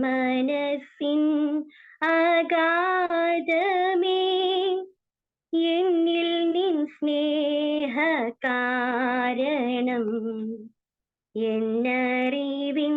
മനസ്സിൻ അഗാധമേ എന്നിൽ നിൻ സ്നേഹ കാരണം എന്നറിവിൻ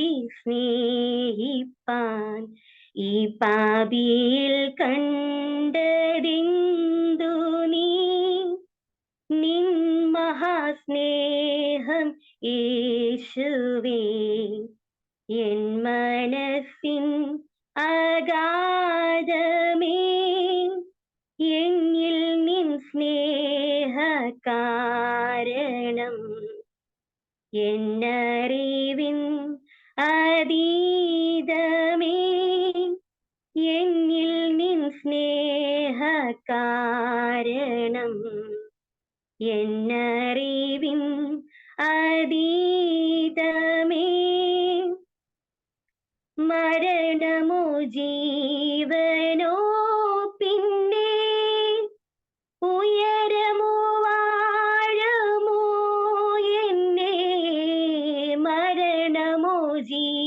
നൽകി സ്നേഹിപ്പാൻ ഈ പാപിയിൽ കണ്ടതിന്തു നീ. നിൻ മഹാസ്നേഹം യേശുവേ. എൻ മനസ്സിൻ അഗാധമേ. എന്നിൽ നിൻ സ്നേഹ കാരണം എന്നറിവിൻ കാരണം എന്നറിവിൻ അതീതമേ. മരണമോ ജീവനോ പിന്നെ ഉയരമോ വാഴമോ എന്നെ മരണമോ ജീവനോ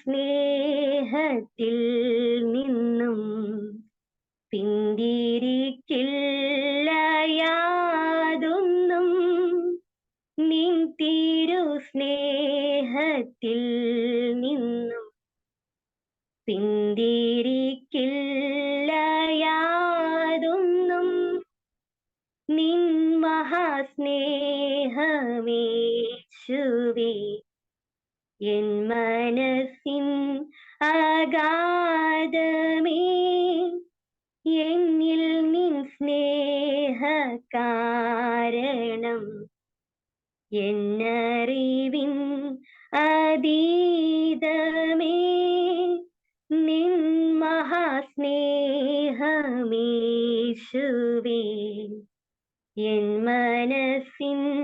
സ്നേഹത്തിൽ നിന്നും പിന്തിരിക്കില്ല യാതൊന്നും നിൻ സ്നേഹത്തിൽ നിന്നും പിന്തിരിക്കില്ല യാതൊന്നും നിൻ മഹാസ്നേഹമേശുവേ. എൻ മനസ്സിൻ അഗാധമേ എന്നിൽ നിൻ സ്നേഹ കാരണം. എന്നറിവിൻ അതീതമേ. നിൻ മഹാസ്നേഹമേശുവേ. എൻ മനസ്സിൻ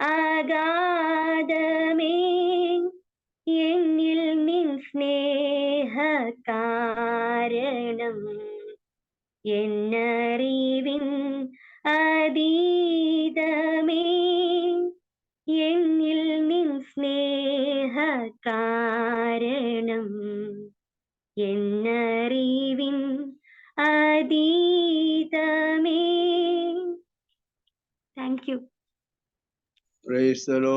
അഗാധമേ എന്നറിവിൻ അതീതമേ എന്നിൽ നിൻ സ്നേഹ കാരണം. എന്നറിവിൻ അതീതമേ. Thank you